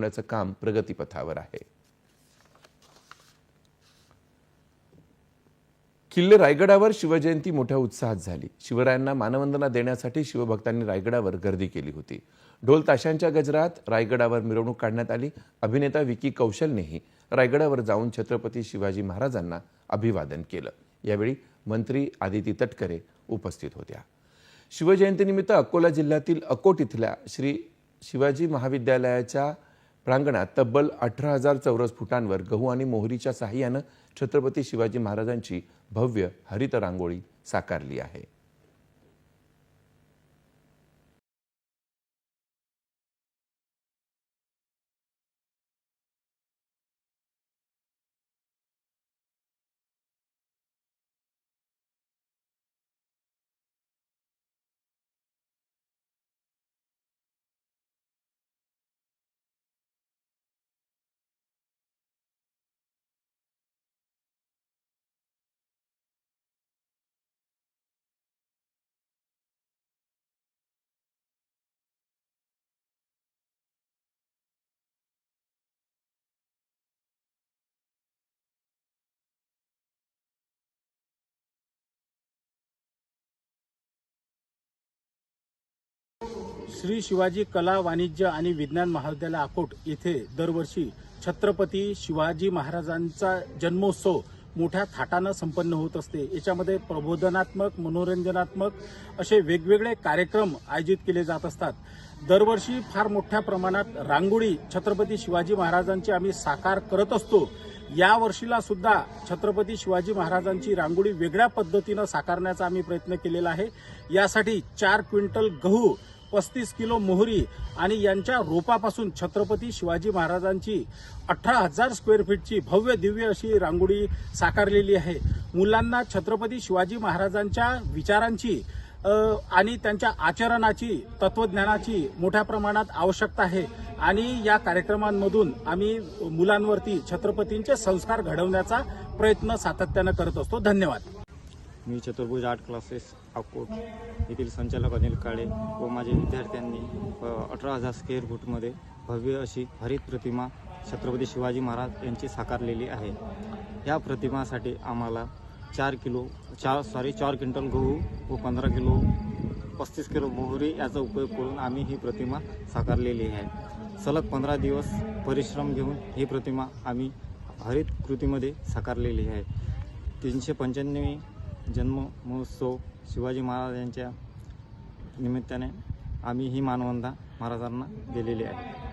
लावण्याचं काम प्रगतीपथावर आहे. किल्ले रायगडावर शिवजयंती मोठ्या उत्साहात झाली. शिवरायांना मानवंदना देण्यासाठी शिवभक्तांनी रायगडावर गर्दी केली होती. ढोल ताशांच्या गजरात रायगडावर मिरवणूक काढण्यात आली. अभिनेता विकी कौशलनेही रायगडावर जाऊन छत्रपती शिवाजी महाराजांना अभिवादन केलं. यावेळी मंत्री आदिती तटकरे उपस्थित होत्या. शिवजयंतीनिमित्त अकोला जिल्ह्यातील अकोट इथल्या श्री शिवाजी महाविद्यालयाच्या प्रांगणात तब्बल अठरा हजार चौरस फुटांवर गहू आणि मोहरीच्या साह्यानं छत्रपती शिवाजी महाराजांची भव्य हरित रांगोळी साकारली आहे. श्री शिवाजी कला वाणिज्य आणि विज्ञान महाविद्यालय अकोट येथे दरवर्षी छत्रपती शिवाजी महाराजांचा जन्मोत्सव मोठ्या थाटानं संपन्न होत असते. याच्यामध्ये प्रबोधनात्मक मनोरंजनात्मक असे वेगवेगळे कार्यक्रम आयोजित केले जात असतात. दरवर्षी फार मोठ्या प्रमाणात रांगोळी छत्रपती शिवाजी महाराजांची आम्ही साकार करत असतो. या वर्षीला सुद्धा छत्रपती शिवाजी महाराजांची रांगोळी वेगळ्या पद्धतीनं साकारण्याचा आम्ही प्रयत्न केलेला आहे. यासाठी चार क्विंटल गहू पस्तीस किलो मोहरी आणि यांच्या रोपापासून छत्रपती शिवाजी महाराजांची अठरा हजार स्क्वेअर फीटची भव्य दिव्य अशी रांगोळी साकारलेली आहे. मुलांना छत्रपती शिवाजी महाराजांच्या विचारांची आणि त्यांच्या आचरणाची तत्वज्ञानाची मोठ्या प्रमाणात आवश्यकता आहे. आणि या कार्यक्रमांमधून आम्ही मुलांवरती छत्रपतींचे संस्कार घडवण्याचा प्रयत्न सातत्यानं करत असतो. धन्यवाद. मी चतुर्भुज आर्ट क्लासेस अकोट येथील संचालक अनिल काळे व माझे विद्यार्थ्यांनी अठरा हजार स्क्वेअर फूटमध्ये भव्य अशी हरित प्रतिमा छत्रपती शिवाजी महाराज यांची साकारलेली आहे. या प्रतिमासाठी आम्हाला चार किलो चार सॉरी चार क्विंटल गहू व पंधरा किलो पस्तीस किलो मोहरी याचा उपयोग करून आम्ही ही प्रतिमा साकारलेली आहे. सलग पंधरा दिवस परिश्रम घेऊन ही प्रतिमा आम्ही हरित कृतीमध्ये साकारलेली आहे. तीनशे पंच्याण्णव जन्म महोत्सव शिवाजी महाराजांच्या निमित्ताने आम्ही ही मानवंदा महाराजांना दिलेली आहे.